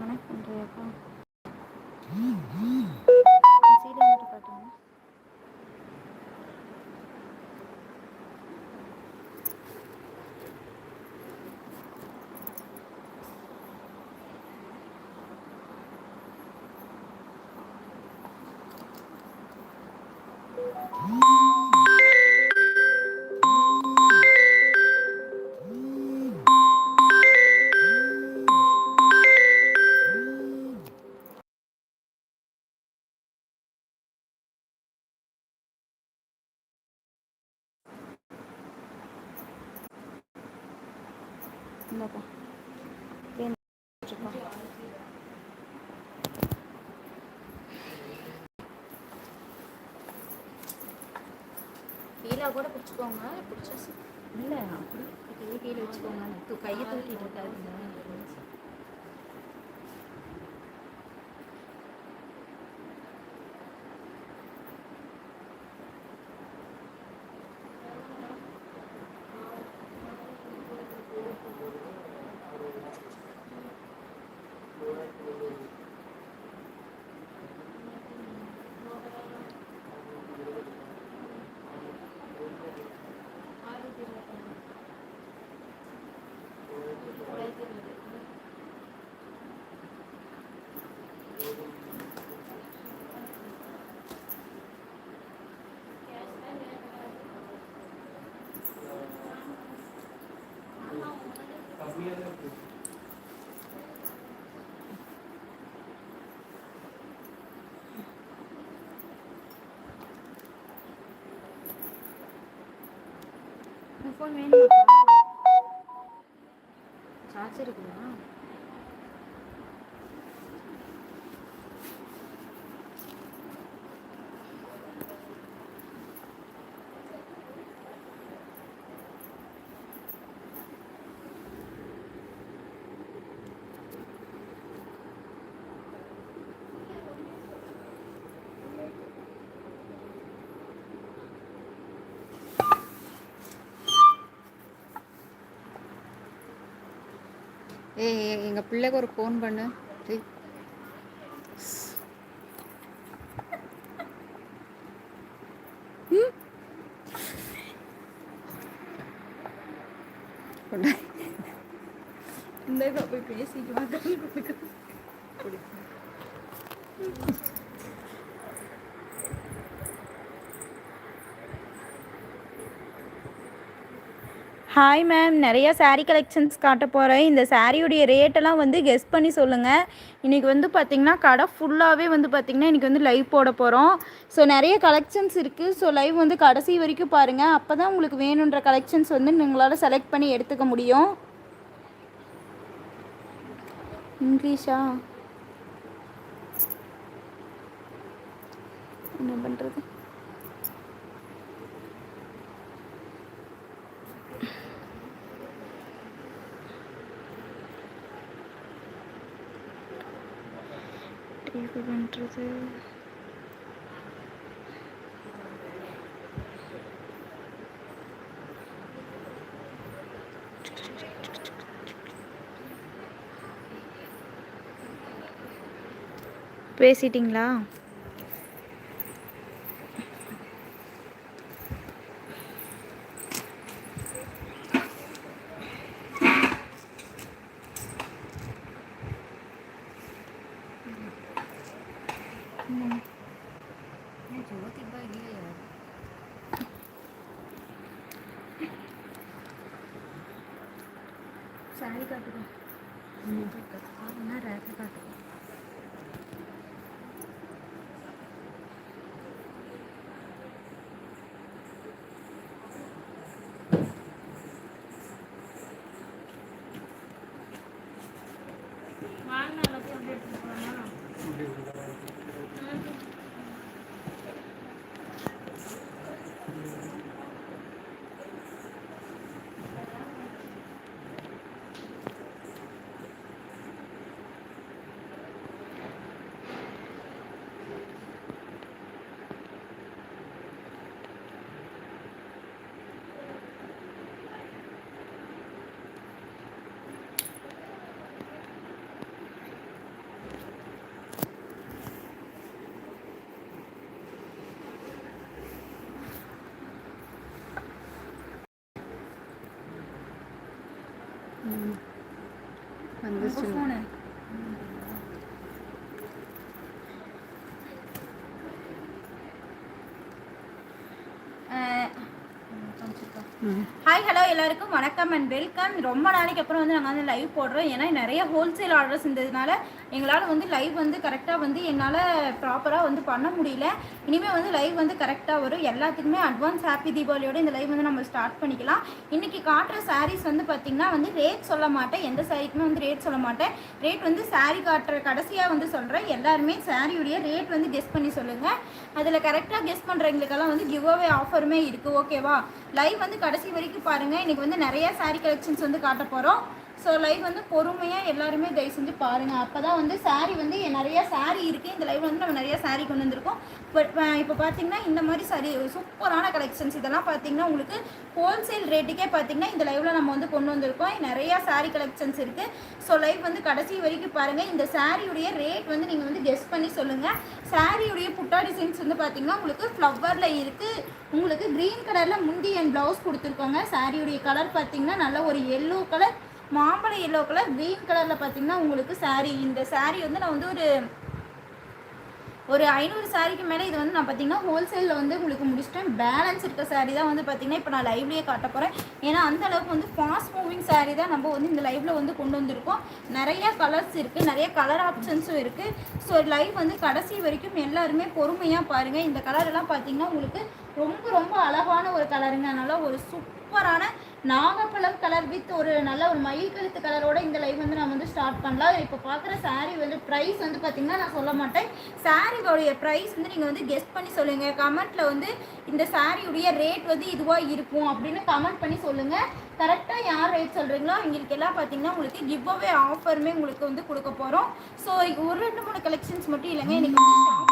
வணக்கம் பண்ணுறியாக்கா கீழே கூட பிடிச்சிக்கோங்க. பிடிச்சா இல்லை அப்படி கீழே வச்சுக்கோங்க. கையை தூக்கிட்டு இருக்காதுங்க. ஃபோன் வேணுமா சார்ஜ் இருக்குதா ஏய் ஏய், எங்க பிள்ளைக்கு ஒரு ஃபோன் பண்ணு. இந்த போய் பேசிட்டு ஹாய் மேம் நிறையா சாரீ கலெக்ஷன்ஸ் காட்ட போகிறேன் இந்த சாரியுடைய ரேட்டெல்லாம் வந்து கெஸ் பண்ணி சொல்லுங்கள் இன்றைக்கி வந்து பார்த்திங்கன்னா கடை ஃபுல்லாகவே வந்து பார்த்திங்கன்னா இன்றைக்கி வந்து லைவ் போட போகிறோம் ஸோ நிறைய கலெக்ஷன்ஸ் இருக்குது ஸோ லைவ் வந்து கடைசி வரைக்கும் பாருங்கள் அப்போ தான் உங்களுக்கு வேணுன்ற கலெக்ஷன்ஸ் வந்து உங்களால் செலக்ட் பண்ணி எடுத்துக்க முடியும். இங்கிலீஷா என்ன பண்ணுறது டைப் பண்ணுறது பேசிட்டிங்களா? ஹாய் ஹலோ எல்லாருக்கும் வணக்கம் அண்ட் வெல்கம் ரொம்ப நாளைக்கு அப்புறம் வந்து நாங்கள் வந்து லைவ் போடுறோம். ஏன்னா நிறைய ஹோல்சேல் ஆர்டர்ஸ் இருந்ததுனால எங்களால் வந்து லைவ் வந்து கரெக்டாக வந்து என்னால் ப்ராப்பராக வந்து பண்ண முடியல. இனிமேல் வந்து லைவ் வந்து கரெக்டாக வரும். எல்லாத்துக்குமே அட்வான்ஸ் ஹாப்பி தீபாவளியோட இந்த லைவ் வந்து நம்ம ஸ்டார்ட் பண்ணிக்கலாம். இன்றைக்கி காட்டுற சாரீஸ் வந்து பார்த்திங்கன்னா வந்து ரேட் சொல்ல மாட்டேன். எந்த சாரீக்குமே வந்து ரேட் சொல்ல மாட்டேன். ரேட் வந்து சாரீ காட்டுற கடைசியாக வந்து சொல்கிறேன் எல்லாருமே சாரியுடைய ரேட் வந்து கெஸ் பண்ணி சொல்லுங்கள் அதில் கரெக்டாக கெஸ் பண்ணுறவங்களுக்கெல்லாம் வந்து கிவ் அவே ஆஃபருமே இருக்குது ஓகேவா லைவ் வந்து கடைசி வரைக்கும் பாருங்கள் இன்றைக்கி வந்து நிறைய சாரீ கலெக்ஷன்ஸ் வந்து காட்ட போகிறோம் ஸோ லைவ் வந்து பொறுமையாக எல்லாருமே தயவு செஞ்சு பாருங்கள் அப்போ தான் வந்து saree வந்து நிறைய saree இருக்குது இந்த லைவ் வந்து நம்ம நிறைய saree கொண்டு வந்திருக்கோம். பட் இப்போ பார்த்தீங்கன்னா இந்த மாதிரி சாரி சூப்பரான கலெக்ஷன்ஸ் இதெல்லாம் பார்த்தீங்கன்னா உங்களுக்கு ஹோல்சேல் ரேட்டுக்கே பார்த்தீங்கன்னா இந்த லைவில் நம்ம வந்து கொண்டு வந்திருக்கோம். நிறையா saree கலெக்ஷன்ஸ் இருக்குது ஸோ லைவ் வந்து கடைசி வரைக்கும் பாருங்கள் இந்த சாரியுடைய ரேட் வந்து நீங்கள் வந்து கெஸ் பண்ணி சொல்லுங்கள் சாரியுடைய புட்டா டிசைன்ஸ் வந்து பார்த்தீங்கன்னா உங்களுக்கு ஃப்ளவரில் இருக்குது உங்களுக்கு க்ரீன் கலரில் முந்தி அண்ட் ப்ளவுஸ் கொடுத்துருக்கோங்க. சாரியுடைய கலர் பார்த்தீங்கன்னா நல்ல ஒரு எல்லோ கலர் மாம்பழ எல்லோ கலர் க்ரீன் கலரில் பார்த்தீங்கன்னா உங்களுக்கு சாரீ இந்த சாரீ வந்து நான் வந்து ஒரு ஒரு ஐநூறு சாரிக்கு மேலே இது வந்து நான் பார்த்தீங்கன்னா ஹோல்சேலில் வந்து உங்களுக்கு முடிச்சிட்டேன். பேலன்ஸ் இருக்க சாரீ தான் வந்து பார்த்தீங்கன்னா இப்போ நான் லைவ்லேயே காட்ட போகிறேன் ஏன்னா அந்த அளவுக்கு வந்து ஃபாஸ்ட் மூவிங் சாரீ தான் நம்ம வந்து இந்த லைவில் வந்து கொண்டு வந்திருக்கோம். நிறைய கலர்ஸ் இருக்குது நிறைய கலர் ஆப்ஷன்ஸும் இருக்குது ஸோ லைவ் வந்து கடைசி வரைக்கும் எல்லாருமே பொறுமையாக பாருங்கள் இந்த கலரெல்லாம் பார்த்தீங்கன்னா உங்களுக்கு ரொம்ப ரொம்ப அழகான ஒரு கலருங்க அதனால் ஒரு சூப்பரான நாகப்பழம் கலர் வித் ஒரு நல்ல ஒரு மயில் கழுத்து கலரோட இந்த லைவ் வந்து நம்ம வந்து ஸ்டார்ட் பண்ணலாம். இப்போ பார்க்குற சாரீ வந்து ப்ரைஸ் வந்து பார்த்தீங்கன்னா நான் சொல்ல மாட்டேன். சாரீடைய ப்ரைஸ் வந்து நீங்கள் வந்து கெஸ் பண்ணி சொல்லுங்கள் கமெண்ட்டில் வந்து இந்த சாரியுடைய ரேட் வந்து இதுவாக இருக்கும் அப்படின்னு கமெண்ட் பண்ணி சொல்லுங்கள் கரெக்டாக யார் ரேட் சொல்கிறீங்களோ அவங்களுக்கு எல்லாம் பார்த்தீங்கன்னா உங்களுக்கு கிவ் அவே ஆஃபருமே உங்களுக்கு வந்து கொடுக்க போகிறோம் ஸோ ஒரு ரெண்டு மூணு கலெக்ஷன்ஸ் மட்டும் இல்லைங்க. எனக்கு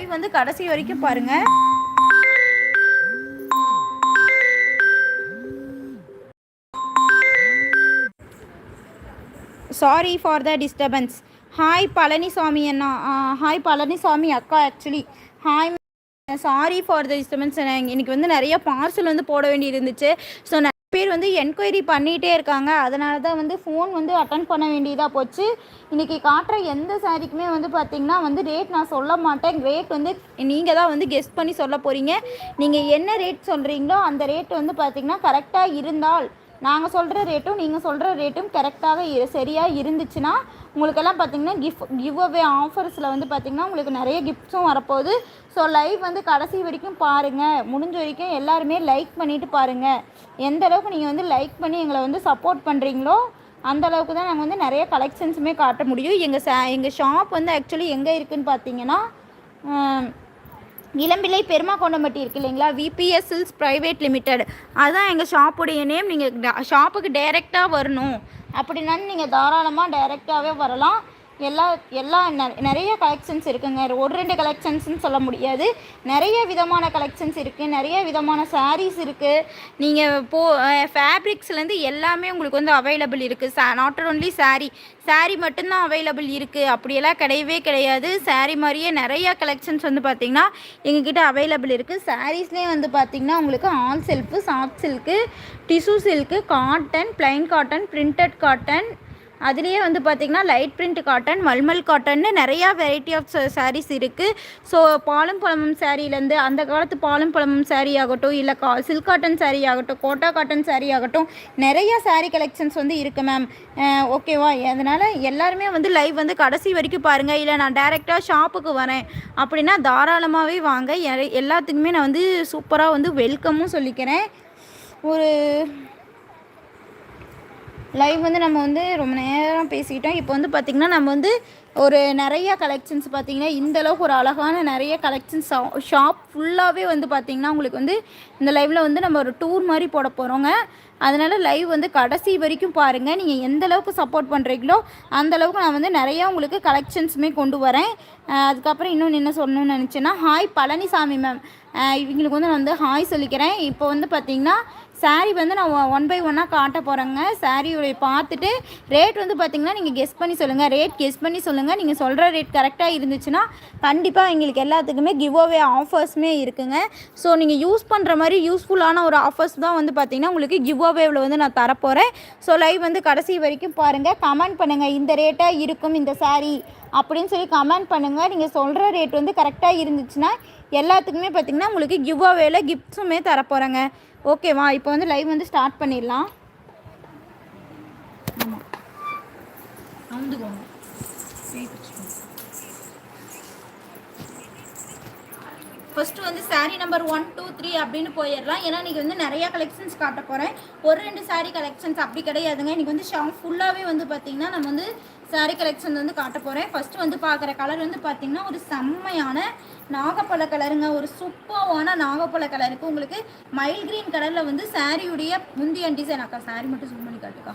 லைவ் வந்து கடைசி வரைக்கும் பாருங்க. Sorry for the disturbance hi Palanisamy Anna. Hi Palanisamy அக்கா actually hi sorry for the disturbance இன்னைக்கு வந்து நிறைய பார்சல் வந்து போட வேண்டி இருந்துச்சு. ஸோ பேர் வந்து என்கொயரி பண்ணிகிட்டே இருக்காங்க. அதனால தான் வந்து ஃபோன் வந்து அட்டன் பண்ண வேண்டியதாக போச்சு. இன்றைக்கி காட்டுற எந்த சாரிக்குமே வந்து பார்த்திங்கன்னா வந்து ரேட் நான் சொல்ல மாட்டேன். ரேட் வந்து நீங்கள் தான் வந்து கெஸ்ட் பண்ணி சொல்ல போகிறீங்க நீங்கள் என்ன ரேட் சொல்கிறீங்களோ அந்த ரேட் வந்து பார்த்திங்கன்னா கரெக்டாக இருந்தால் நாங்கள் சொல்கிற ரேட்டும் நீங்கள் சொல்கிற ரேட்டும் கரெக்டாக இரு சரியாக இருந்துச்சுன்னா உங்களுக்கெல்லாம் பார்த்தீங்கன்னா கிஃப்ட் கிவ் அவே ஆஃபர்ஸில் வந்து பார்த்திங்கன்னா உங்களுக்கு நிறைய கிஃப்ட்ஸும் வரப்போகுது. ஸோ லைவ் வந்து கடைசி வரைக்கும் பாருங்கள் முடிஞ்ச வரைக்கும் எல்லாருமே லைக் பண்ணிவிட்டு பாருங்கள் எந்த அளவுக்கு நீங்கள் வந்து லைக் பண்ணி எங்களை வந்து சப்போர்ட் பண்ணுறீங்களோ அந்த அளவுக்கு தான் நாங்கள் வந்து நிறைய கலெக்ஷன்ஸுமே காட்ட முடியும். எங்கள் ச எங்கள் ஷாப் வந்து ஆக்சுவலி எங்கே இருக்குதுன்னு பார்த்தீங்கன்னா இளம்பிள்ளை பெருமா கொண்டம்பட்டி இருக்கு இல்லைங்களா? விபிஎஸ் சில்ஸ் ப்ரைவேட் லிமிடெட் அதுதான் எங்கள் ஷாப்புடைய நேம். நீங்கள் ஷாப்புக்கு டைரெக்டாக வரணும். அப்படின்னாலும் நீங்கள் தாராளமாக டைரெக்டாகவே வரலாம். எல்லா எல்லா நெ- நிறைய கலெக்ஷன்ஸ் இருக்குங்க. ஒரு ரெண்டு கலெக்ஷன்ஸ்னு சொல்ல முடியாது. நிறைய விதமான கலெக்ஷன்ஸ் இருக்குது நிறைய விதமான சாரீஸ் இருக்குது நீங்கள் போ ஃபேப்ரிக்ஸ்லேருந்து எல்லாமே உங்களுக்கு வந்து அவைலபிள் இருக்குது so not only saree. Saree மட்டும்தான் அவைலபிள் இருக்குது அப்படியெல்லாம் கிடையவே கிடையாது. Saree மாதிரியே நிறைய கலெக்ஷன்ஸ் வந்து பார்த்திங்கன்னா எங்ககிட்ட அவைலபிள் இருக்குது சாரீஸ்லேயே வந்து பார்த்திங்கன்னா உங்களுக்கு all silk soft silk tissue silk cotton plain cotton printed cotton அதுலேயே வந்து பார்த்திங்கன்னா லைட் பிரிண்ட் காட்டன் மல்மல் காட்டன்னு நிறையா வெரைட்டி ஆஃப் சாரீஸ் இருக்குது ஸோ பாலும் பழமும் சாரீலேருந்து அந்த காலத்து பாலும் பழமும் சாரீ ஆகட்டும் இல்லை கா சில்க் காட்டன் சாரீ ஆகட்டும் கோட்டா காட்டன் சாரீ ஆகட்டும் நிறையா சாரீ கலெக்ஷன்ஸ் வந்து இருக்குது மேம் ஓகேவா அதனால் எல்லாருமே வந்து லைவ் வந்து கடைசி வரைக்கும் பாருங்கள் இல்லை நான் டேரெக்டாக ஷாப்புக்கு வரேன். அப்படின்னா தாராளமாகவே வாங்க. எ- எல்லாத்துக்குமே நான் வந்து சூப்பராக வந்து வெல்கமும் சொல்லிக்கிறேன். ஒரு லைவ் வந்து நம்ம வந்து ரொம்ப நேரம் பேசிக்கிட்டோம். இப்போ வந்து பார்த்திங்கன்னா நம்ம வந்து ஒரு நிறைய கலெக்ஷன்ஸ் பார்த்திங்கன்னா இந்த அளவுக்கு ஒரு அழகான நிறைய கலெக்ஷன்ஸ் ஷாப் ஃபுல்லாகவே வந்து பார்த்திங்கன்னா உங்களுக்கு வந்து இந்த லைவில் வந்து நம்ம ஒரு டூர் மாதிரி போட போகிறோங்க அதனால் லைவ் வந்து கடைசி வரைக்கும் பாருங்கள் நீங்கள் எந்த அளவுக்கு சப்போர்ட் பண்ணுறீங்களோ அந்தளவுக்கு நான் வந்து நிறையா உங்களுக்கு கலெக்ஷன்ஸுமே கொண்டு வரேன். அதுக்கப்புறம் இன்னும் என்ன சொல்லணும்னு நினச்சேன்னா ஹாய் பழனிசாமி மேம் இவங்களுக்கு வந்து நான் வந்து ஹாய் சொல்லிக்கிறேன். இப்போ வந்து பார்த்திங்கன்னா சாரீ வந்து நான் ஒன் பை ஒன்னாக காட்ட போகிறேங்க சாரியுடைய பார்த்துட்டு ரேட் வந்து பார்த்திங்கன்னா நீங்கள் கெஸ் பண்ணி சொல்லுங்கள் ரேட் கெஸ் பண்ணி சொல்லுங்கள் நீங்கள் சொல்கிற ரேட் கரெக்டாக இருந்துச்சுன்னா கண்டிப்பாக எங்களுக்கு எல்லாத்துக்குமே கிவ் அவே ஆஃபர்ஸுமே இருக்குங்க. ஸோ நீங்கள் யூஸ் பண்ணுற மாதிரி யூஸ்ஃபுல்லான ஒரு ஆஃபர்ஸ் தான் வந்து பார்த்திங்கன்னா உங்களுக்கு கிவ் அவேவில் வந்து நான் தரப்போகிறேன் ஸோ லைவ் வந்து கடைசி வரைக்கும் பாருங்கள் கமெண்ட் பண்ணுங்கள் இந்த ரேட்டாக இருக்கும் இந்த சாரீ அப்படின்னு சொல்லி கமெண்ட் பண்ணுங்கள் நீங்கள் சொல்கிற ரேட் வந்து கரெக்டாக இருந்துச்சுன்னா எல்லாத்துக்குமே பார்த்திங்கன்னா உங்களுக்கு கிவ் அவேல கிஃப்ட்ஸுமே தரப்போகிறேங்க ஓகேவா இப்போ வந்து லைவ் வந்து ஸ்டார்ட் பண்ணிடலாம். ஃபஸ்ட்டு வந்து sari number one two three அப்படின்னு போயிடலாம். ஏன்னா இன்றைக்கி வந்து நிறையா கலெக்ஷன்ஸ் காட்ட போகிறேன் ஒரு ரெண்டு சாரீ கலெக்ஷன்ஸ் அப்படி கிடையாதுங்க. இன்றைக்கி வந்து ஷாப் ஃபுல்லாகவே வந்து பார்த்திங்கன்னா நம்ம வந்து சாரீ கலெக்ஷன் வந்து காட்ட போகிறேன் ஃபஸ்ட்டு வந்து பார்க்குற கலர் வந்து பார்த்திங்கன்னா ஒரு செம்மையான நாகப்பழ கலருங்க ஒரு சூப்பரான நாகப்பழ கலருக்கு உங்களுக்கு மைல் கிரீன் கலரில் வந்து சாரியுடைய முந்தியன் டிசைன் அக்கா சாரி மட்டும் zoom பண்ணி காட்டுக்கா.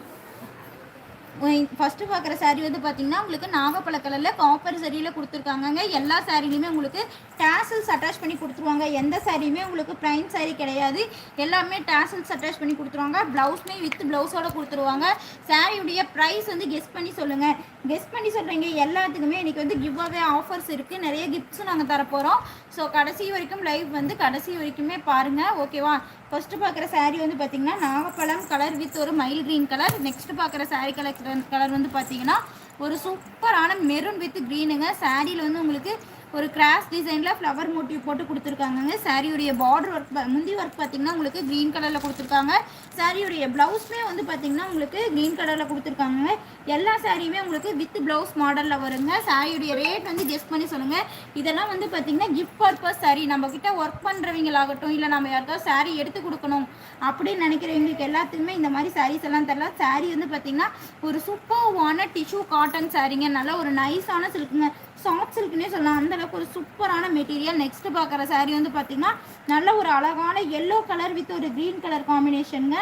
ஃபஸ்ட்டு பார்க்குற சாரீ வந்து பார்த்தீங்கன்னா உங்களுக்கு நாகப்பழ கலரில் காப்பர் சரியில் கொடுத்துருக்காங்கங்க. எல்லா சாரிலையுமே உங்களுக்கு டேசல்ஸ் அட்டாச் பண்ணி கொடுத்துருவாங்க. எந்த சாரியுமே உங்களுக்கு ப்ரைன் சாரீ கிடையாது. எல்லாமே டேசல்ஸ் அட்டாச் பண்ணி கொடுத்துருவாங்க. ப்ளவுஸ்மே வித் ப்ளவுஸோட கொடுத்துருவாங்க. சாரியுடைய ப்ரைஸ் வந்து கெஸ் பண்ணி சொல்லுங்கள் கெஸ் பண்ணி சொல்கிறீங்க எல்லாத்துக்குமே இன்றைக்கி வந்து கிவ் அவே ஆஃபர்ஸ் இருக்குது நிறைய கிஃப்ட்ஸும் நாங்கள் தரப்போகிறோம் ஸோ கடைசி வரைக்கும் லைவ் வந்து கடைசி வரைக்குமே பாருங்கள் ஓகேவா ஃபஸ்ட்டு பார்க்குற சாரீ வந்து பார்த்தீங்கன்னா நாகப்பழம் கலர் வித் ஒரு மயில் கிரீன் கலர் நெக்ஸ்ட்டு பார்க்குற சாரீ கலர் கலர் வந்து பார்த்தீங்கன்னா ஒரு சூப்பரான மெரூன் வித் க்ரீனுங்க சாரியில் வந்து உங்களுக்கு ஒரு கிராஸ் டிசைனில் ஃப்ளவர் மோட்டிவ் போட்டு கொடுத்துருக்காங்கங்க. சாரியுடைய பார்டர் ஒர்க் முந்தி ஒர்க் பார்த்தீங்கன்னா உங்களுக்கு க்ரீன் கலரில் கொடுத்துருக்காங்க. சாரியுடைய ப்ளவுஸுமே வந்து பார்த்தீங்கன்னா உங்களுக்கு க்ரீன் கலரில் கொடுத்துருக்காங்க. எல்லா சாரியுமே உங்களுக்கு வித் ப்ளவுஸ் மாடலில் வருங்க. சாரியுடைய ரேட் வந்து கெஸ்ட் பண்ணி சொல்லுங்கள் இதெல்லாம் வந்து பார்த்தீங்கன்னா கிஃப்ட் பர்பஸ் சாரி நம்மக்கிட்ட ஒர்க் பண்ணுறவங்களாகட்டும் இல்லை நம்ம யாருக்காவது சாரி எடுத்து கொடுக்கணும் அப்படின்னு நினைக்கிறவங்களுக்கு எல்லாத்துக்குமே இந்த மாதிரி சாரீஸ் எல்லாம் தரலாம். சாரி வந்து பார்த்தீங்கன்னா ஒரு சூப்பர்வான டிஷ்யூ காட்டன் சாரிங்க நல்லா ஒரு நைஸான சில்க்குங்க சாஃப்ட் சில்க்னே சொல்லலாம். அந்த அளவுக்கு ஒரு சூப்பரான மெட்டீரியல் நெக்ஸ்ட் பார்க்குற saree வந்து பார்த்தீங்கன்னா நல்ல ஒரு அழகான எல்லோ கலர் வித் ஒரு க்ரீன் கலர் காம்பினேஷனுங்க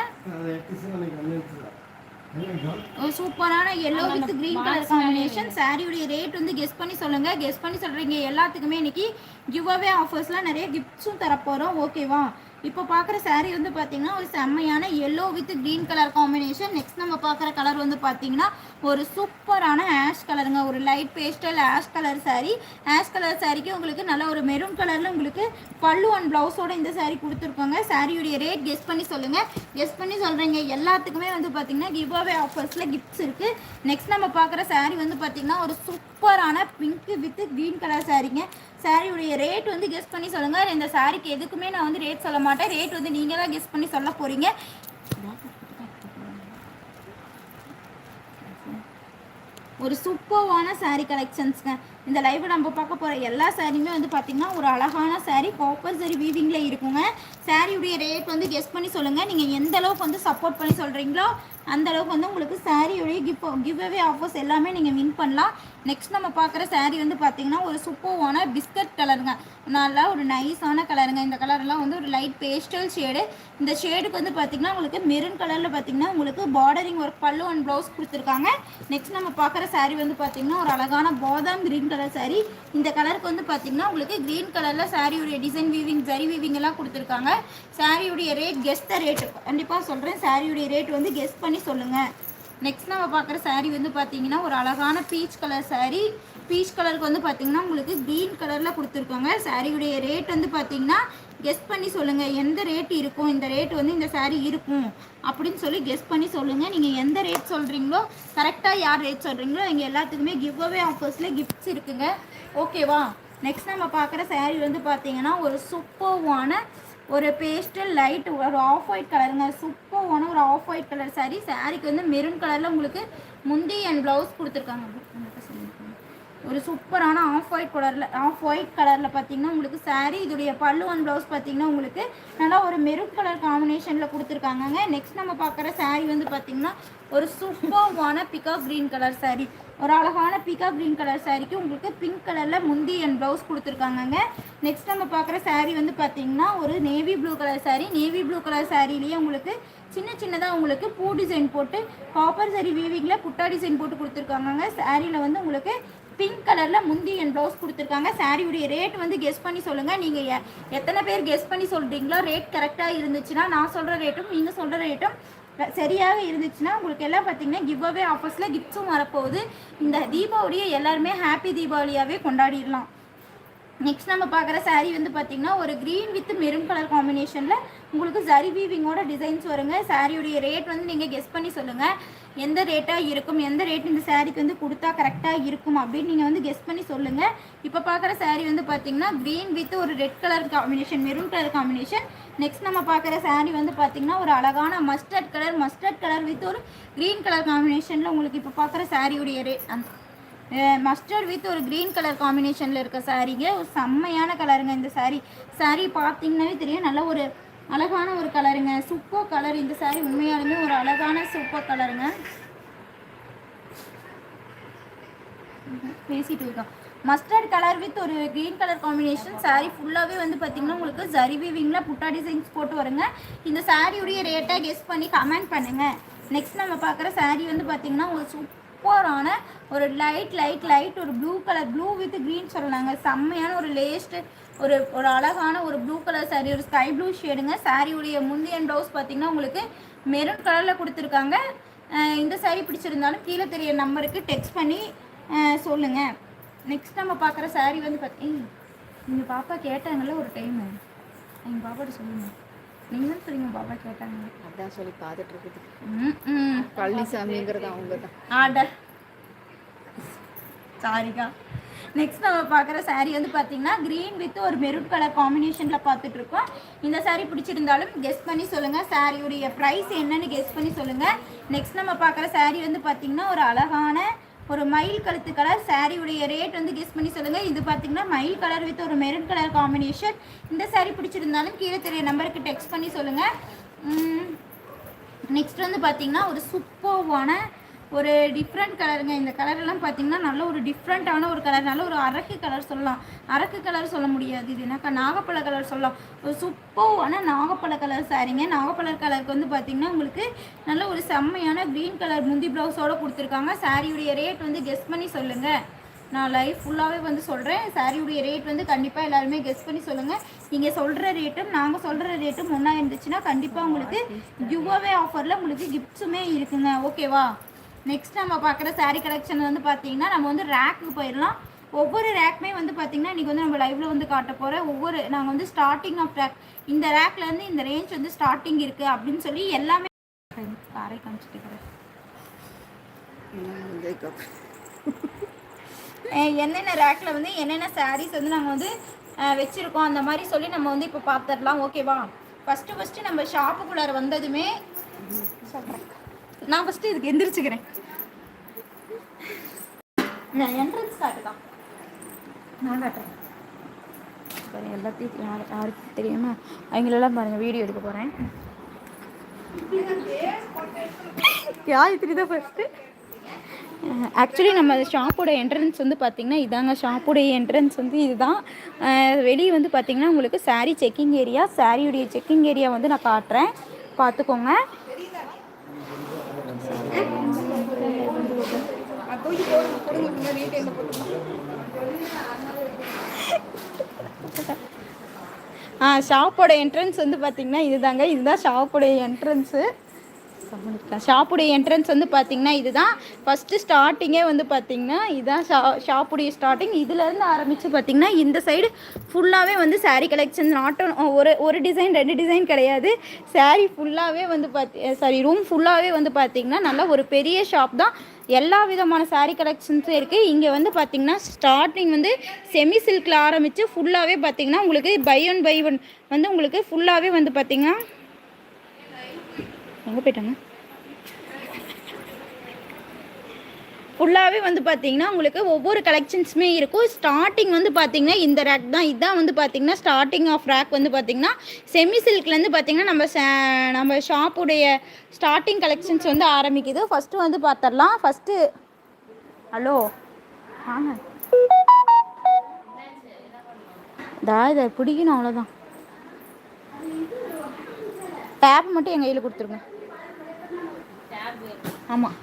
சூப்பரான yellow with green colour combination சாரியுடைய ரேட் வந்து கெஸ் பண்ணி சொல்லுங்க. கெஸ் பண்ணி சொல்றீங்க. எல்லாத்துக்குமே இன்னைக்கு கிவ் அவே ஆஃபர்ஸ்லாம் நிறைய கிஃப்ட்ஸும் தரப்போகிறோம் ஓகேவா இப்போ பார்க்குற சாரீ வந்து பார்த்தீங்கன்னா ஒரு செம்மையான yellow with green colour combination next நம்ம பார்க்குற கலர் வந்து பார்த்தீங்கன்னா ஒரு சூப்பரான ஆஷ் கலருங்க ஒரு light pastel ash colour sari ash colour சாரீக்கு உங்களுக்கு நல்ல ஒரு மெரூன் கலரில் உங்களுக்கு பல்லு அண்ட் ப்ளவுஸோட இந்த சாரீ கொடுத்துருக்கோங்க. சாரியுடைய ரேட் கெஸ் பண்ணி சொல்லுங்கள் கெஸ் பண்ணி சொல்கிறீங்க எல்லாத்துக்குமே வந்து பார்த்தீங்கன்னா கிவ் அவே ஆஃபர்ஸில் கிஃப்ட்ஸ் இருக்குது நெக்ஸ்ட் நம்ம பார்க்குற சாரீ வந்து பார்த்தீங்கன்னா ஒரு சூப்பரான பிங்க் வித் க்ரீன் கலர் சாரீங்க சாரியுடைய ரேட் வந்து கெஸ் பண்ணி சொல்லுங்கள் இந்த சாரிக்கு எதுக்குமே நான் வந்து ரேட் சொல்ல மாட்டேன். ரேட் வந்து நீங்கள் தான் கெஸ் பண்ணி சொல்ல போகிறீங்க ஒரு சூப்பர்வான saree கலெக்ஷன்ஸ்ங்க இந்த லைவ் நம்ம பார்க்க போகிற எல்லா சாரியுமே வந்து பார்த்திங்கன்னா ஒரு அழகான சாரீ காப்பர் சரி வீவிங்கில் இருக்குங்க. சாரியுடைய ரேட் வந்து கெஸ் பண்ணி சொல்லுங்கள் நீங்கள் எந்த அளவுக்கு வந்து சப்போர்ட் பண்ணி சொல்கிறீங்களோ அந்த அளவுக்கு வந்து உங்களுக்கு சாரியுடைய கிஃப்ட் கிவ் அவே ஆஃபர்ஸ் எல்லாமே நீங்கள் வின் பண்ணலாம். நெக்ஸ்ட் நம்ம பார்க்குற சாரீ வந்து பார்த்தீங்கன்னா ஒரு சூப்பர்வான பிஸ்கட் கலருங்க நல்லா ஒரு நைஸான கலருங்க இந்த கலர்லாம் வந்து ஒரு லைட் பேஸ்டல் ஷேடு இந்த ஷேடுக்கு வந்து பார்த்தீங்கன்னா உங்களுக்கு மெரூன் கலரில் பார்த்தீங்கன்னா உங்களுக்கு bordering work pallu and blouse கொடுத்துருக்காங்க. நெக்ஸ்ட் நம்ம பார்க்குற சாரீ வந்து பார்த்தீங்கன்னா ஒரு அழகான பாதாம் கிரீன் கலர் saree இந்த கலருக்கு வந்து பார்த்தீங்கன்னா உங்களுக்கு க்ரீன் கலரில் சாரியுடைய டிசைன் வீவிங் ஜரி வீவிங் எல்லாம் கொடுத்துருக்காங்க. சாரியுடைய ரேட் கெஸ் த ரேட் கண்டிப்பாக சொல்கிறேன் சாரியுடைய ரேட் வந்து கெஸ் பண்ணி சொல்லுங்கள் நெக்ஸ்ட் நம்ம பார்க்குற saree வந்து பார்த்தீங்கன்னா ஒரு அழகான பீச் கலர் saree. பீச் கலருக்கு வந்து பார்த்தீங்கன்னா உங்களுக்கு க்ரீன் கலரில் கொடுத்துருக்காங்க. சாரியுடைய ரேட் வந்து பார்த்தீங்கன்னா கெஸ் பண்ணி சொல்லுங்கள் எந்த ரேட் இருக்கும்? இந்த ரேட் வந்து இந்த சாரீ இருக்கும். அப்படின்னு சொல்லி கெஸ் பண்ணி சொல்லுங்கள் நீங்கள் எந்த ரேட் சொல்கிறீங்களோ கரெக்டாக யார் ரேட் சொல்கிறீங்களோ இங்கே எல்லாத்துக்குமே கிவ் அவே ஆஃபர்ஸில் கிஃப்ட்ஸ் இருக்குங்க. ஓகேவா நெக்ஸ்ட் நம்ம பார்க்குற சாரீ வந்து பார்த்தீங்கன்னா ஒரு சூப்பர்வான ஒரு பேஸ்டல் லைட் ஒரு ஆஃப் ஒயிட் கலருங்க சூப்பர்வான ஒரு ஆஃப் ஒயிட் கலர் சாரீ சாரீக்கு வந்து மெரூன் கலரில் உங்களுக்கு முந்தி அண்ட் ப்ளவுஸ் கொடுத்துருக்காங்க. ஒரு சூப்பரான ஆஃப் ஒயிட் கலரில் ஆஃப் ஒயிட் கலரில் பார்த்தீங்கன்னா உங்களுக்கு சாரீ இதோடைய பல்லு அண்ட் ப்ளவுஸ் பார்த்தீங்கன்னா உங்களுக்கு நல்லா ஒரு மெரூன் கலர் காம்பினேஷனில் கொடுத்துருக்காங்கங்க. நெக்ஸ்ட் நம்ம பார்க்குற சாரீ வந்து பார்த்தீங்கன்னா ஒரு சூப்பர்வான பிகா க்ரீன் கலர் சாரீ ஒரு அழகான பிகா க்ரீன் கலர் சாரீக்கு உங்களுக்கு பிங்க் கலரில் முந்தி அண்ட் ப்ளவுஸ் கொடுத்துருக்காங்கங்க. நெக்ஸ்ட் நம்ம பார்க்குற சாரீ வந்து பார்த்தீங்கன்னா ஒரு navy blue colour sari navy blue colour சாரீலேயே உங்களுக்கு சின்ன சின்னதாக உங்களுக்கு பூ டிசைன் போட்டு காப்பர் சரி வீவிங்கில் புட்டா டிசைன் போட்டு கொடுத்துருக்காங்க சாரியில் வந்து உங்களுக்கு பிங்க் கலரில் முந்தி என் ப்ளவுஸ் கொடுத்துருக்காங்க. சாரியுடைய ரேட் வந்து கெஸ் பண்ணி சொல்லுங்கள் நீங்கள் எ எத்தனை பேர் கெஸ் பண்ணி சொல்கிறீங்களோ ரேட் கரெக்டாக இருந்துச்சுன்னா நான் சொல்கிற ரேட்டும் நீங்கள் சொல்கிற ரேட்டும் சரியாக இருந்துச்சுன்னா உங்களுக்கு எல்லாம் பார்த்தீங்கன்னா கிவ் அவே ஆஃபர்ஸில் கிஃப்ட்ஸும் வரப்போகுது. இந்த தீபாவளியை எல்லாருமே ஹாப்பி தீபாவளியாகவே கொண்டாடிடலாம். நெக்ஸ்ட் நம்ம பார்க்குற saree வந்து பார்த்தீங்கன்னா ஒரு க்ரீன் வித் மெரூன் கலர் காம்பினேஷனில் உங்களுக்கு ஜரி வீவிங்கோட டிசைன்ஸ் வருங்க. சாரியுடைய ரேட் வந்து நீங்கள் கெஸ் பண்ணி சொல்லுங்கள் எந்த ரேட்டாக இருக்கும்? எந்த ரேட் இந்த சாரீக்கு வந்து கொடுத்தா கரெக்டாக இருக்கும் அப்படின்னு நீங்கள் வந்து கெஸ் பண்ணி சொல்லுங்கள் இப்போ பார்க்குற சாரீ வந்து பார்த்தீங்கன்னா க்ரீன் வித் ஒரு red colour combination maroon colour combination next நம்ம பார்க்குற saree வந்து பார்த்தீங்கன்னா ஒரு அழகான mustard colour mustard colour with ஒரு க்ரீன் கலர் காம்பினேஷனில் உங்களுக்கு இப்போ பார்க்குற சாரியுடைய ரேட் அந்த மஸ்டர்ட் வித் ஒரு க்ரீன் கலர் காம்பினேஷனில் இருக்க சாரீங்க ஒரு செம்மையான கலருங்க இந்த சாரீ சாரீ பார்த்தீங்கன்னாவே தெரியும். நல்ல ஒரு அழகான ஒரு கலருங்க சூப்பர் கலர் இந்த சாரீ உண்மையாலுமே ஒரு அழகான சூப்பர் கலருங்க பேசிட்டு இருக்கோம். மஸ்டர்ட் கலர் வித் ஒரு க்ரீன் கலர் காம்பினேஷன் சாரீ ஃபுல்லாகவே வந்து பார்த்தீங்கன்னா உங்களுக்கு ஜரி வீவிங்கில் புட்டா டிசைன்ஸ் போட்டு வருங்க. இந்த சாரியுடைய ரேட்டை கெஸ் பண்ணி கமெண்ட் பண்ணுங்கள் நெக்ஸ்ட் நம்ம பார்க்குற சாரீ வந்து பார்த்தீங்கன்னா ஒரு சூப்பரான ஒரு லைட் லைட் லைட் ஒரு blue colour blue with green சொல்லலாங்க செம்மையான ஒரு லேஸ்ட்டு ஒரு ஒரு அழகான ஒரு ப்ளூ கலர் saree ஒரு ஸ்கை ப்ளூ ஷேடுங்க சாரியுடைய முந்தியன் ப்ளவுஸ் பார்த்தீங்கன்னா உங்களுக்கு மெரூன் கலரில் கொடுத்துருக்காங்க. இந்த saree பிடிச்சிருந்தாலும் கீழே தெரிய நம்பருக்கு டெக்ஸ்ட் பண்ணி சொல்லுங்கள் நெக்ஸ்ட் நம்ம பார்க்குற saree வந்து பார்த்தீங்க எங்கள் பாப்பா கேட்டாங்கல்ல ஒரு டைம் எங்கள் பாப்பாட்ட சொல்லுங்கள் நீங்கள் தான் சொல்லுங்க பாப்பா கேட்டாங்க. அதான் சொல்லி பார்த்துட்டு இருக்குது பழனிசாமிங்கிறது அவங்க தான் ஆர்டர் சாரிக்கா நெக்ஸ்ட் நம்ம பார்க்குற saree வந்து பார்த்தீங்கன்னா க்ரீன் வித் ஒரு மெரூன் கலர் காம்பினேஷனில் பார்த்துட்டு இருக்கோம் இந்த saree பிடிச்சிருந்தாலும் கெஸ் பண்ணி சொல்லுங்கள் சாரியுடைய ப்ரைஸ் என்னன்னு கெஸ் பண்ணி சொல்லுங்கள் நெக்ஸ்ட் நம்ம பார்க்குற saree வந்து பார்த்தீங்கன்னா ஒரு அழகான ஒரு மயில் கழுத்து கலர் சாரியுடைய ரேட் வந்து கெஸ் பண்ணி சொல்லுங்கள் இது பார்த்தீங்கன்னா மயில் கலர் வித் ஒரு மெரூன் கலர் காம்பினேஷன் இந்த saree பிடிச்சிருந்தாலும் கீழே தெரிய நம்பருக்கு டெக்ஸ்ட் பண்ணி சொல்லுங்கள் நெக்ஸ்ட் வந்து பார்த்தீங்கன்னா ஒரு சூப்பர்வான ஒரு டிஃப்ரெண்ட் கலருங்க இந்த கலரெல்லாம் பார்த்தீங்கன்னா நல்ல ஒரு டிஃப்ரெண்ட்டான ஒரு கலர் நல்ல ஒரு அரக்கு கலர் சொல்லலாம். அரக்கு கலர் சொல்ல முடியாது. இது என்னக்கா நாகப்பழ கலர் சொல்லலாம். ஒரு சூப்பர்வான நாகப்பழ கலர் சாரீங்க. நாகப்பழ கலருக்கு வந்து பார்த்திங்கன்னா உங்களுக்கு நல்ல ஒரு செம்மையான க்ரீன் கலர் முந்தி ப்ளவுஸோடு கொடுத்துருக்காங்க. சாரியுடைய ரேட் வந்து கெஸ் பண்ணி சொல்லுங்கள் நான் லைஃப் ஃபுல்லாகவே வந்து சொல்கிறேன் சாரியுடைய ரேட் வந்து கண்டிப்பாக எல்லாருமே கெஸ் பண்ணி சொல்லுங்கள் நீங்கள் சொல்கிற ரேட்டும் நாங்கள் சொல்கிற ரேட்டும் ஒன்றா இருந்துச்சுன்னா கண்டிப்பாக உங்களுக்கு கிவ்அவே ஆஃபரில் உங்களுக்கு கிஃப்ட்ஸுமே இருக்குங்க. ஓகேவா நெக்ஸ்ட் நம்ம பார்க்குற saree கலெக்ஷன் வந்து பார்த்தீங்கன்னா நம்ம வந்து ரேக்கு போயிடலாம். ஒவ்வொரு ரேக்குமே வந்து பார்த்தீங்கன்னா இன்றைக்கி வந்து நம்ம லைவ்ல வந்து காட்ட போகிற ஒவ்வொரு நாங்கள் வந்து ஸ்டார்டிங் ஆஃப் ரேக் இந்த ரேக்லேருந்து இந்த ரேஞ்ச் வந்து ஸ்டார்டிங் இருக்குது அப்படின்னு சொல்லி எல்லாமே காரை காமிச்சிட்டு என்னென்ன ரேக்கில் வந்து என்னென்ன சாரீஸ் வந்து நாங்கள் வந்து வச்சிருக்கோம் அந்த மாதிரி சொல்லி நம்ம வந்து இப்போ பார்த்துடலாம். ஓகேவா ஃபஸ்ட்டு ஃபஸ்ட்டு நம்ம ஷாப்புக்குள்ளார வந்ததுமே சொல்கிறேன் நான் ஃபஸ்ட்டு இதுக்கு எந்திரிச்சுக்கிறேன். நான் என்ட்ரன்ஸ் காட்டுதான் நான் காட்டுறேன். பாருங்க எல்லாத்தையும் யாரு யாருக்கு தெரியுமா? அவங்களெல்லாம் பாருங்கள் வீடியோ எடுக்க போகிறேன் காயத்ரி தான் ஃபஸ்ட்டு ஆக்சுவலி நம்ம ஷாப்போட என்ட்ரன்ஸ் வந்து பார்த்திங்கன்னா இதாங்க. ஷாப்போடைய என்ட்ரன்ஸ் வந்து இதுதான். வெளியே வந்து பார்த்திங்கன்னா உங்களுக்கு saree செக்கிங் ஏரியா சாரியுடைய செக்கிங் ஏரியா வந்து நான் காட்டுறேன். பார்த்துக்கோங்க ஆ ஷாப்போட என்ட்ரன்ஸ் வந்து பார்த்திங்கன்னா இதுதாங்க. இதுதான் ஷாப்போட என்ட்ரன்ஸு ஷாப்புடைய என்ட்ரன்ஸ் வந்து பார்த்தீங்கன்னா இதுதான். ஃபஸ்ட்டு ஸ்டார்டிங்கே வந்து பார்த்தீங்கன்னா இதுதான் ஷா ஷாப்புடைய ஸ்டார்டிங் இதுலேருந்து ஆரம்பித்து பார்த்தீங்கன்னா இந்த சைடு ஃபுல்லாகவே வந்து சாரீ கலெக்ஷன் நாட் ஒரு ஒரு டிசைன் ரெண்டு டிசைன் கிடையாது. சாரீ ஃபுல்லாகவே வந்து பார்த்தி சாரி ரூம் ஃபுல்லாகவே வந்து பார்த்தீங்கன்னா நல்லா ஒரு பெரிய ஷாப் தான். எல்லா விதமான சாரீ கலெக்ஷன்ஸும் இருக்குது இங்கே வந்து பார்த்திங்கன்னா ஸ்டார்டிங் வந்து செமி சில்கில் ஆரம்பித்து ஃபுல்லாகவே பார்த்திங்கன்னா உங்களுக்கு பை ஒன் பை ஒன் வந்து உங்களுக்கு ஃபுல்லாகவே வந்து பார்த்திங்கன்னா எங்கே போயிட்டாங்க? ஃபுல்லாகவே வந்து பார்த்தீங்கன்னா உங்களுக்கு ஒவ்வொரு கலெக்ஷன்ஸுமே இருக்கும். ஸ்டார்டிங் வந்து பார்த்தீங்கன்னா இந்த ரேக் தான். இதுதான் வந்து பார்த்தீங்கன்னா ஸ்டார்டிங் ஆஃப் ரேக் வந்து பார்த்தீங்கன்னா செமி சில்க்லேருந்து பார்த்தீங்கன்னா நம்ம நம்ம ஷாப்புடைய ஸ்டார்டிங் கலெக்ஷன்ஸ் வந்து ஆரம்பிக்குது. ஃபஸ்ட்டு வந்து பார்த்துடலாம் ஃபஸ்ட்டு ஹலோ ஆங்க தா இதை பிடிக்கணும் அவ்வளோதான் டேப் மட்டும் எங்கள் கையில் கொடுத்துருங்க ஆமாம் நான் யாருக்கு அது கூட யூஸ் பண்ணுறேன் நானும் யூஸ் ஆமாம்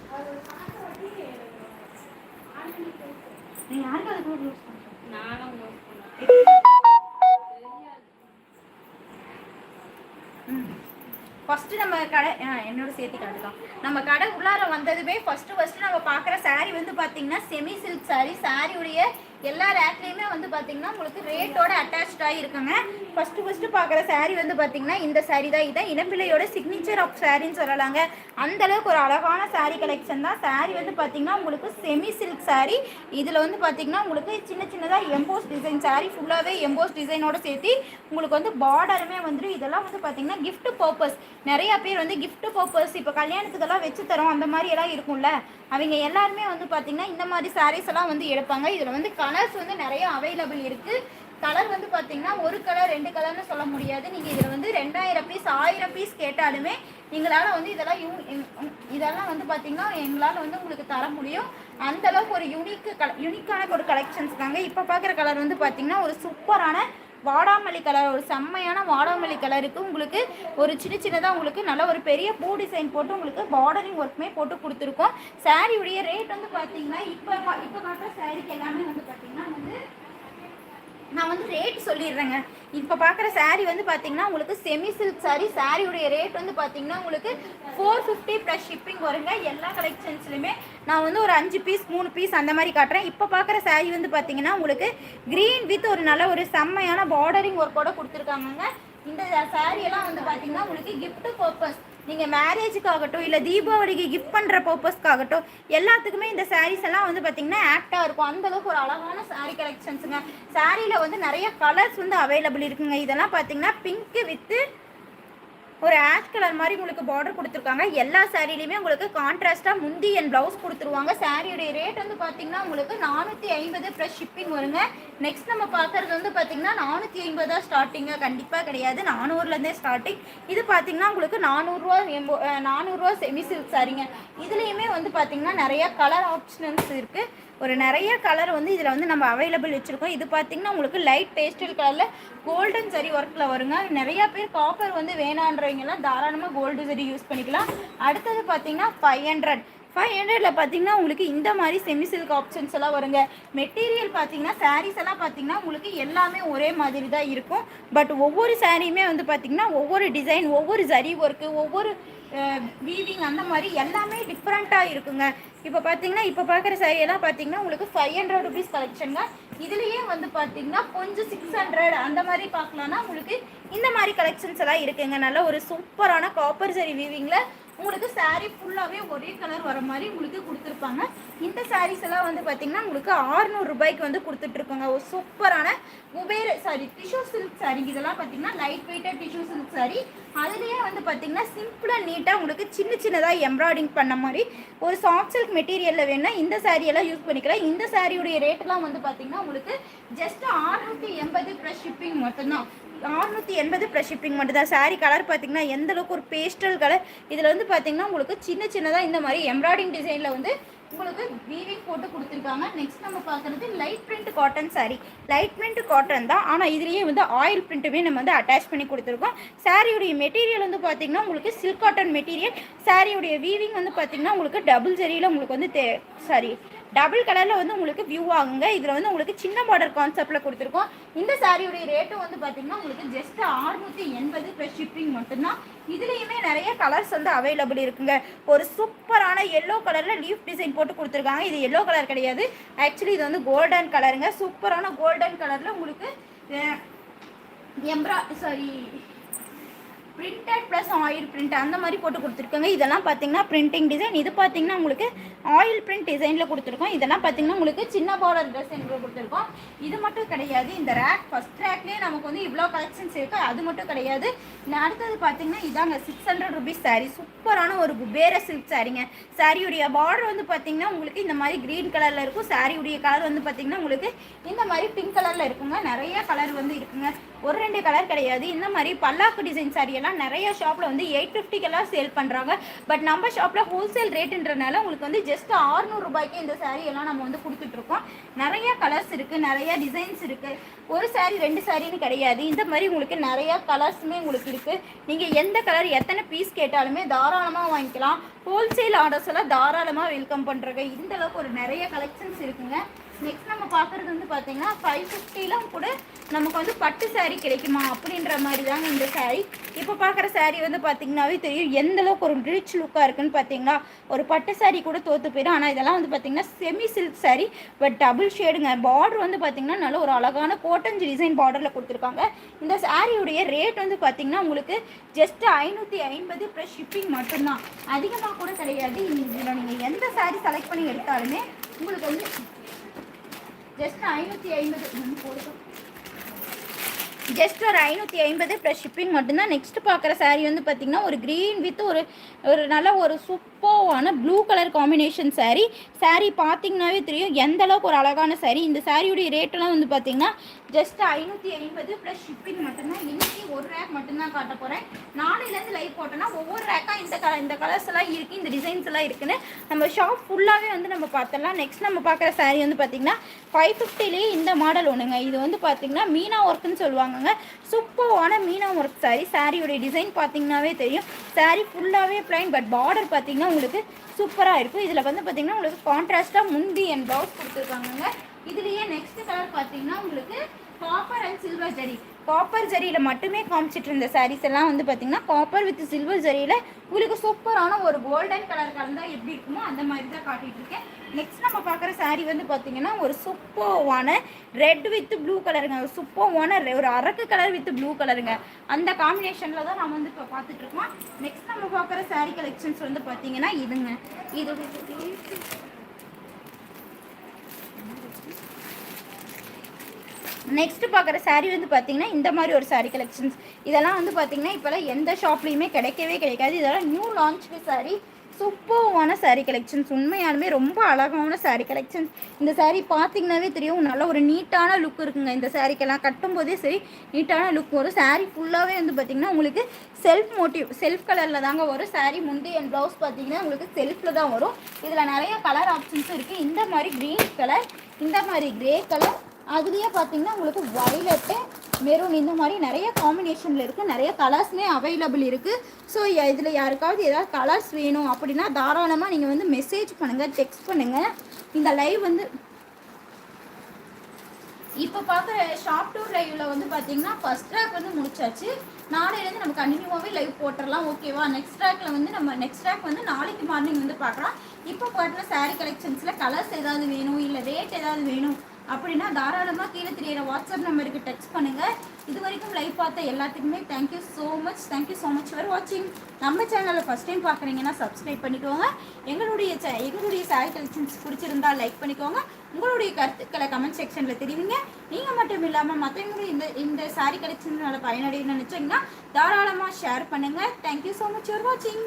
ஃபஸ்ட்டு நம்ம கடை என்னோட சேர்த்து காட்டுதான். நம்ம கடை உள்ளார வந்ததுமே ஃபஸ்ட்டு ஃபஸ்ட்டு நம்ம பார்க்குற saree வந்து பார்த்தீங்கன்னா செமி சில்க் saree சாரியுடைய எல்லா ரேக்லேயுமே வந்து பார்த்தீங்கன்னா உங்களுக்கு ரேட்டோட அட்டாச்சாக இருக்குங்க ஃபஸ்ட்டு ஃபஸ்ட்டு பார்க்குற சாரீ வந்து பார்த்தீங்கன்னா இந்த சாரீ தான். இதான் இளம்பிள்ளையோட சிக்னேச்சர் ஆஃப் சாரின்னு சொல்லலாங்க. அந்த அளவுக்கு ஒரு அழகான சாரீ கலெக்ஷன் தான். சாரீ வந்து பார்த்தீங்கன்னா உங்களுக்கு செமி சில்க் சாரீ இதில் வந்து பார்த்தீங்கன்னா உங்களுக்கு சின்ன சின்னதாக எம்போஸ் டிசைன் சாரீ ஃபுல்லாகவே எம்போஸ் டிசைனோட சேர்த்து உங்களுக்கு வந்து பார்டருமே வந்துடும் இதெல்லாம் வந்து பார்த்தீங்கன்னா கிஃப்ட் பர்பஸ் நிறைய பேர் வந்து கிஃப்ட் பர்பஸ் இப்போ கல்யாணத்துக்கெல்லாம் வச்சு தரோம். அந்த மாதிரி எல்லாம் இருக்கும்ல. அவங்க எல்லாருமே வந்து பார்த்தீங்கன்னா இந்த மாதிரி சாரீஸ் எல்லாம் வந்து எடுப்பாங்க. இதில் வந்து கலர்ஸ் வந்து நிறைய அவைலபிள் இருக்குது கலர் வந்து பார்த்தீங்கன்னா ஒரு கலர் ரெண்டு கலர்னு சொல்ல முடியாது. நீங்கள் இதில் வந்து ரெண்டாயிரம் பீஸ் ஆயிரம் பீஸ் கேட்டாலுமே எங்களால் வந்து இதெல்லாம் யூ இதெல்லாம் வந்து பார்த்தீங்கன்னா எங்களால் வந்து உங்களுக்கு தர முடியும். அந்தளவுக்கு ஒரு யூனிக்கு கல யூனிக்கான ஒரு கலெக்ஷன்ஸ் தாங்க. இப்போ பார்க்குற கலர் வந்து பார்த்தீங்கன்னா ஒரு சூப்பரான வாடாமல்லி கலர் ஒரு செம்மையான வாடாமல்லி கலருக்கு உங்களுக்கு ஒரு சின்ன சின்னதாக உங்களுக்கு நல்ல ஒரு பெரிய பூ டிசைன் போட்டு உங்களுக்கு பார்டரிங் ஒர்க்குமே போட்டு கொடுத்துருக்கோம். சாரியுடைய ரேட் வந்து பார்த்தீங்கன்னா இப்போ இப்போ காட்டுற சாரிக்கு எல்லாமே வந்து பார்த்தீங்கன்னா வந்து நான் வந்து ரேட் சொல்லிடுறேங்க. இப்போ பார்க்குற சாரீ வந்து பார்த்தீங்கன்னா உங்களுக்கு செமி சில்க் சாரீ சாரியுடைய ரேட் வந்து பார்த்தீங்கன்னா உங்களுக்கு ஃபோர் ஃபிஃப்டி ப்ளஸ் ஷிப்பிங் வருங்க. எல்லா கலெக்ஷன்ஸ்லையுமே நான் வந்து ஒரு அஞ்சு பீஸ் மூணு பீஸ் அந்த மாதிரி காட்டுறேன். இப்போ பார்க்குற சாரீ வந்து பார்த்தீங்கன்னா உங்களுக்கு க்ரீன் வித் ஒரு நல்ல ஒரு செம்மையான பார்டரிங் ஒர்க்கோட கொடுத்துருக்காங்கங்க. இந்த saree எல்லாம் வந்து பார்த்தீங்கன்னா உங்களுக்கு கிஃப்ட் பர்பஸ் நீங்கள் மேரேஜுக்காகட்டும் இல்லை தீபாவளிக்கு கிஃப்ட் பண்ணுற பர்பஸ்க்காகட்டும் எல்லாத்துக்குமே இந்த சாரீஸ் எல்லாம் வந்து பார்த்தீங்கன்னா ஆக்டாக இருக்கும். அந்தளவுக்கு ஒரு அழகான சாரீ கலெக்ஷன்ஸுங்க சாரியில் வந்து நிறைய கலர்ஸ் வந்து அவைலபிள் இருக்குங்க. இதெல்லாம் பார்த்தீங்கன்னா பிங்க்கு வித்து ஒரு ஆஷ் கலர் மாதிரி உங்களுக்கு பார்டர் கொடுத்துருக்காங்க. எல்லா சாரீலையுமே உங்களுக்கு கான்ட்ராஸ்ட்டாக முந்தி அண்ட் ப்ளவுஸ் கொடுத்துருவாங்க. சாரியுடைய ரேட் வந்து பார்த்தீங்கன்னா உங்களுக்கு நானூற்றி ஐம்பது ப்ளஸ் ஷிப்பிங் வருங்க. நெக்ஸ்ட் நம்ம பார்க்குறது வந்து பார்த்தீங்கன்னா நானூற்றி ஐம்பதா ஸ்டார்டிங்காக கண்டிப்பாக கிடையாது. நானூறுலேருந்தே ஸ்டார்டிங் இது பார்த்தீங்கன்னா உங்களுக்கு நானூறுரூவா எம்போ நானூறுரூவா செமி சில்க் சாரிங்க இதுலேயுமே வந்து பார்த்தீங்கன்னா நிறையா கலர் ஆப்ஷன்ஸ் இருக்குது ஒரு நிறைய கலர் வந்து இதில் வந்து நம்ம அவைலபிள் வச்சுருக்கோம். இது பார்த்தீங்கன்னா உங்களுக்கு லைட் பேஸ்டல் கலரில் கோல்டன் சரி ஒர்க்கில் வருங்க. நிறையா பேர் காப்பர் வந்து வேணான்றவங்கலாம் தாராளமாக கோல்டு சரி யூஸ் பண்ணிக்கலாம். அடுத்தது பார்த்தீங்கன்னா ஃபைவ் ஹண்ட்ரட் ஃபைவ் ஹண்ட்ரடில் பார்த்தீங்கன்னா உங்களுக்கு இந்த மாதிரி செமி சில்க் ஆப்ஷன்ஸ் எல்லாம் வருங்க. மெட்டீரியல் பார்த்தீங்கன்னா சாரீஸ் எல்லாம் பார்த்தீங்கன்னா உங்களுக்கு எல்லாமே ஒரே மாதிரி தான் இருக்கும். பட் ஒவ்வொரு சாரியுமே வந்து பார்த்தீங்கன்னா ஒவ்வொரு டிசைன் ஒவ்வொரு ஜரி ஒர்க்கு ஒவ்வொரு வீவிங் அந்த மாதிரி எல்லாமே டிஃப்ரெண்ட்டாக இருக்குங்க. இப்போ பார்த்தீங்கன்னா இப்போ பார்க்குற சாரியெல்லாம் எல்லாம் பார்த்தீங்கன்னா உங்களுக்கு ஃபைவ் ஹண்ட்ரட் ருபீஸ் கலெக்ஷனுங்க இதுலேயே வந்து பார்த்தீங்கன்னா கொஞ்சம் சிக்ஸ் ஹண்ட்ரட் அந்த மாதிரி பார்க்கலான்னா உங்களுக்கு இந்த மாதிரி கலெக்ஷன்ஸ் எல்லாம் இருக்குங்க. நல்ல ஒரு சூப்பரான காப்பர் சரி வீவிங்கில் உங்களுக்கு saree ஃபுல்லாகவே ஒரே கலர் வர மாதிரி உங்களுக்கு கொடுத்துருப்பாங்க. இந்த சாரீஸ் எல்லாம் வந்து பார்த்தீங்கன்னா உங்களுக்கு 600 ரூபாய்க்கு வந்து கொடுத்துட்ருக்கோங்க. ஒரு சூப்பரான உபேர் சாரி டிஷ்யூ சில்க் saree. இதெல்லாம் பார்த்தீங்கன்னா லைட் வெயிட்டாக டிஷ்யூ சில்க் saree. அதுலேயே வந்து பார்த்தீங்கன்னா சிம்பிளாக நீட்டாக உங்களுக்கு சின்ன சின்னதாக எம்ப்ராய்டிங் பண்ண மாதிரி ஒரு சாஃப்ட் சில்க் மெட்டீரியலில் வேணால் இந்த சாரியெல்லாம் யூஸ் பண்ணிக்கலாம். இந்த சாரியுடைய ரேட்டெல்லாம் வந்து பார்த்தீங்கன்னா உங்களுக்கு ஜஸ்ட் ஆறுநூற்றி எண்பது ப்ளஸ் ஷிப்பிங் மட்டும்தான். ஆறுநூற்றி எண்பது ப்ளஸ் ஷிப்பிங் மட்டும் தான் சாரீ கலர் பார்த்திங்கன்னா எந்தளவுக்கு ஒரு பேஸ்டல் கலர் இதில் வந்து பார்த்தீங்கன்னா உங்களுக்கு சின்ன சின்னதாக இந்த மாதிரி எம்ப்ராய்டிங் டிசைனில் வந்து உங்களுக்கு வீவிங் போட்டு கொடுத்துருக்காங்க. நெக்ஸ்ட் நம்ம பார்க்குறது light print cotton saree. Light print cotton தான். ஆனால் இதுலேயே வந்து ஆயில் பிரிண்ட்டுமே நம்ம வந்து அட்டாச் பண்ணி கொடுத்துருக்கோம். சாரியுடைய மெட்டீரியல் வந்து பார்த்திங்கன்னா உங்களுக்கு சில்க் காட்டன் மெட்டீரியல் சாரியுடைய வீவிங் வந்து பார்த்திங்கன்னா உங்களுக்கு டபுள் ஜெரியில் உங்களுக்கு வந்து தே சாரி டபுள் கலரில் வந்து உங்களுக்கு வியூ ஆகுங்க இதில் வந்து உங்களுக்கு சின்ன பார்டர் கான்செப்டில் கொடுத்துருக்கோம். இந்த சாரியுடைய ரேட்டும் வந்து பார்த்திங்கன்னா உங்களுக்கு ஜஸ்ட் ஆறுநூற்றி எண்பது ப்ளஸ் ஷிப்பிங் மட்டும்தான். இதுலேயுமே நிறைய கலர்ஸ் வந்து அவைலபிள் இருக்குங்க. ஒரு சூப்பரான எல்லோ கலரில் லீஃப் டிசைன் போட்டு கொடுத்துருக்காங்க. இது எல்லோ கலர் கிடையாது. ஆக்சுவலி இது வந்து கோல்டன் கலருங்க சூப்பரான கோல்டன் கலரில் உங்களுக்கு embroidery printed plus oil print அந்த மாதிரி போட்டு கொடுத்துருக்காங்க. இதெல்லாம் பார்த்தீங்கன்னா பிரிண்டிங் டிசைன் இது பார்த்தீங்கன்னா உங்களுக்கு ஆயில் பிரிண்ட் டிசைனில் கொடுத்துருக்கோம். இதெல்லாம் பார்த்தீங்கன்னா உங்களுக்கு சின்ன பார்டர் டிசைனில் கொடுத்துருக்கோம். இது மட்டும் கிடையாது. இந்த ரேக் ஃபஸ்ட் ரேக்லேயே நமக்கு வந்து இவ்வளோ கலெக்ஷன்ஸ் இருக்குது அது மட்டும் கிடையாது. நான் அடுத்தது பார்த்தீங்கன்னா இதாங்க சிக்ஸ் ஹண்ட்ரட் ருபீஸ் சாரீ சூப்பரான ஒரு குபேர சில்க் சாரீங்க சாரியுடைய பார்டர் வந்து பார்த்தீங்கன்னா உங்களுக்கு இந்த மாதிரி க்ரீன் கலரில் இருக்கும். சாரியுடைய கலர் வந்து பார்த்தீங்கன்னா உங்களுக்கு இந்த மாதிரி பிங்க் கலரில் இருக்குங்க. நிறைய கலர் வந்து இருக்குங்க. ஒரு ரெண்டு கலர் கிடையாது. இந்த மாதிரி பல்லாக்கு டிசைன் சாரியெல்லாம் எல்லாம் நிறைய ஷாப்பில் வந்து எயிட் ஃபிஃப்டிக்கெல்லாம் சேல் பண்ணுறாங்க பட் நம்ம ஷாப்பில் ஹோல்சேல் ரேட்டுன்றனால உங்களுக்கு வந்து ஜஸ்ட் ரூபாய்க்கு இந்த சாரீ எல்லாம் நம்ம வந்து கொடுத்துட்ருக்கோம் நிறைய கலர்ஸ் இருக்குது நிறைய டிசைன்ஸ் இருக்குது ஒரு சாரீ ரெண்டு சாரின்னு கிடையாது. இந்த மாதிரி உங்களுக்கு நிறைய கலர்ஸுமே உங்களுக்கு இருக்குது நீங்கள் எந்த கலர் எத்தனை பீஸ் கேட்டாலுமே தாராளமாக வாங்கிக்கலாம். ஹோல்சேல் ஆர்டர்ஸ் எல்லாம் தாராளமாக வெல்கம் பண்ணுறாங்க இந்த அளவுக்கு ஒரு நிறைய கலெக்ஷன்ஸ் இருக்குங்க. நெக்ஸ்ட் நம்ம பார்க்குறது வந்து பார்த்தீங்கன்னா ஃபைவ் ஃபிஃப்டிலாம் கூட நமக்கு வந்து பட்டு சாரீ கிடைக்குமா அப்படின்ற மாதிரி தாங்க இந்த சாரீ இப்போ பார்க்குற சாரீ வந்து பார்த்தீங்கன்னாவே தெரியும். எந்த அளவுக்கு ஒரு ரிச் லுக்காக இருக்குன்னு பார்த்தீங்களா? ஒரு பட்டு சாரீ கூட தோற்று போயிடும். ஆனால் இதெல்லாம் வந்து பார்த்தீங்கன்னா semi silk sari but double ஷேடுங்க border வந்து பார்த்தீங்கன்னா நல்ல ஒரு அழகான கோட்டஞ்சு டிசைன் பார்டரில் கொடுத்துருக்காங்க. இந்த சாரியுடைய ரேட் வந்து பார்த்தீங்கன்னா உங்களுக்கு ஜஸ்ட் ஐநூற்றி ஐம்பது ப்ளஸ் ஷிப்பிங் மட்டும்தான். அதிகமாக கூட கிடையாது. இதில் நீங்கள் எந்த சாரீ செலக்ட் பண்ணி எடுத்தாலுமே உங்களுக்கு வந்து ஜஸ்ட் ஐநூற்றி ஐம்பது. ஜஸ்ட் ஒரு ஐநூற்றி ஐம்பது ப்ளஸ் ஷிப்பிங் மட்டும்தான். நெக்ஸ்ட் பார்க்குற சாரீ வந்து பார்த்திங்கன்னா ஒரு க்ரீன் வித் ஒரு ஒரு நல்ல ஒரு சூப்பர்வான blue colour combination sari sari பார்த்தீங்கன்னாவே தெரியும். எந்த அளவுக்கு ஒரு அழகான சாரீ இந்த சாரியுடைய ரேட்டெல்லாம் வந்து பார்த்தீங்கன்னா ஜஸ்ட் ஐநூற்றி ஐம்பது ப்ளஸ் ஷிப்பிங் மட்டும்தான். இன்னைக்கு ஒரு ரேக் மட்டும்தான் காட்ட போகிறேன் நாளையிலேருந்து லைவ் போட்டோன்னா ஒவ்வொரு ரேக்காக இந்த கலர் இந்த கலர்ஸ் எல்லாம் இருக்குது இந்த டிசைன்ஸ் எல்லாம் இருக்குன்னு நம்ம ஷாப் ஃபுல்லாகவே வந்து நம்ம பார்த்துடலாம். நெக்ஸ்ட் நம்ம பார்க்குற சாரீ வந்து பார்த்திங்கன்னா ஃபைவ் ஃபிஃப்டிலேயே இந்த மாடல் ஒன்றுங்க இது வந்து பார்த்திங்கன்னா மீனா ஒர்க்குன்னு சொல்லுவாங்கங்க. சூப்பர்வான மீனா ஒர்க் சாரீ சாரியோடைய டிசைன் பார்த்தீங்கன்னாவே தெரியும். சாரீ ஃபுல்லாகவே ப்ளைன் பட் பார்டர் பார்த்தீங்கன்னா உங்களுக்கு சூப்பராக இருக்கும். இதில் வந்து பார்த்தீங்கன்னா உங்களுக்கு கான்ட்ராஸ்ட்டாக முந்தி அண்ட் ப்ளவுஸ் கொடுத்துருக்காங்க இதுலேயே நெக்ஸ்ட் கலர் பார்த்தீங்கன்னா உங்களுக்கு copper and silver zari copper ஜரியில் மட்டுமே காமிச்சிட்டு இருந்த சாரீஸ் எல்லாம் வந்து பார்த்தீங்கன்னா காப்பர் வித் சில்வர் ஜரியில் உங்களுக்கு சூப்பரான ஒரு கோல்டன் கலர் கலந்தா எப்படி இருக்குமோ அந்த மாதிரி தான் காட்டிட்டு இருக்கேன். நெக்ஸ்ட் நம்ம பார்க்குற சாரீ வந்து பார்த்தீங்கன்னா ஒரு சூப்பர்வான ரெட் வித் ப்ளூ கலருங்க ஒரு சூப்பர்வான ஒரு அரக்கு கலர் வித் ப்ளூ கலருங்க அந்த காம்பினேஷனில் தான் நம்ம வந்து இப்போ பார்த்துட்ருக்கோம் நெக்ஸ்ட் நம்ம பார்க்குற சாரீ கலெக்ஷன்ஸ் வந்து பார்த்தீங்கன்னா இதுங்க. இது நெக்ஸ்ட் பார்க்குற சாரீ வந்து பார்த்தீங்கன்னா இந்த மாதிரி ஒரு சாரீ கலெக்ஷன்ஸ் இதெல்லாம் வந்து பார்த்தீங்கன்னா இப்போல்லாம் எந்த ஷாப்லேயுமே கிடைக்கவே கிடைக்காது. இதெல்லாம் நியூ லான்ச் சாரீ சூப்பர்வான சாரீ கலெக்ஷன்ஸ் உண்மையாலுமே ரொம்ப அழகான சாரீ கலெக்ஷன்ஸ் இந்த சாரீ பார்த்தீங்கன்னாவே தெரியும் நல்ல ஒரு நீட்டான லுக் இருக்குங்க. இந்த சாரீக்கெல்லாம் கட்டும்போதே சரி நீட்டான லுக் வரும் சாரீ ஃபுல்லாகவே வந்து பார்த்திங்கன்னா உங்களுக்கு செல்ஃப் மோட்டிவ் செல்ஃப் கலரில் தாங்க வரும். சாரீ முந்தி அண்ட் ப்ளவுஸ் பார்த்தீங்கன்னா உங்களுக்கு செல்ஃபில் தான் வரும். இதில் நிறைய கலர் ஆப்ஷன்ஸும் இருக்குது இந்த மாதிரி க்ரீன் கலர் இந்த மாதிரி கிரே கலர் அதுலேயே பார்த்தீங்கன்னா உங்களுக்கு வைலட்டு மெரூன் இந்த மாதிரி நிறைய காம்பினேஷனில் இருக்குது நிறைய கலர்ஸ்மே அவைலபிள் இருக்குது ஸோ இதில் யாருக்காவது ஏதாவது கலர்ஸ் வேணும் அப்படின்னா தாராளமாக நீங்கள் வந்து மெசேஜ் பண்ணுங்கள் டெக்ஸ்ட் பண்ணுங்கள் இந்த லைவ் வந்து இப்போ பார்க்குற ஷாப் டூர் லைவ்ல வந்து பார்த்தீங்கன்னா ஃபர்ஸ்ட் ட்ராக் வந்து முடிச்சாச்சு. நாளையிலேருந்து நம்ம கண்டினியூவாகவே லைவ் போட்டுடலாம் ஓகேவா நெக்ஸ்ட் ட்ராக்ல வந்து நம்ம நெக்ஸ்ட் ட்ராக் வந்து நாளைக்கு மார்னிங் வந்து பார்க்கலாம் இப்போ போட்டுற சாரீ கலெக்ஷன்ஸில் கலர்ஸ் ஏதாவது வேணும்? இல்லை ரேட் ஏதாவது வேணும்? அப்படின்னா தாராளமாக கீழே தெரியிற வாட்ஸ்அப் நம்பருக்கு டெக்ஸ்ட் பண்ணுங்கள் இது வரைக்கும் லைவ் பார்த்த எல்லாத்துக்குமே thank you so much thank you so much for வாட்சிங் நம்ம சேனலை ஃபஸ்ட் டைம் பார்க்குறீங்கன்னா சப்ஸ்கிரைப் பண்ணிக்கோங்க. எங்களுடைய சே எங்களுடைய சாரி கலெக்ஷன்ஸ் பிடிச்சிருந்தா லைக் பண்ணிக்கோங்க. உங்களுடைய கருத்துக்களை கமெண்ட் செக்ஷனில் தெரிவிங்க. நீங்கள் மட்டும் இல்லாமல் மற்றவங்களும் இந்த இந்த சாரி கலெக்ஷனால பயனடையணும்னு நினச்சிங்கன்னா தாராளமாக ஷேர் பண்ணுங்கள் தேங்க்யூ ஸோ மச் ஃபார் வாட்சிங்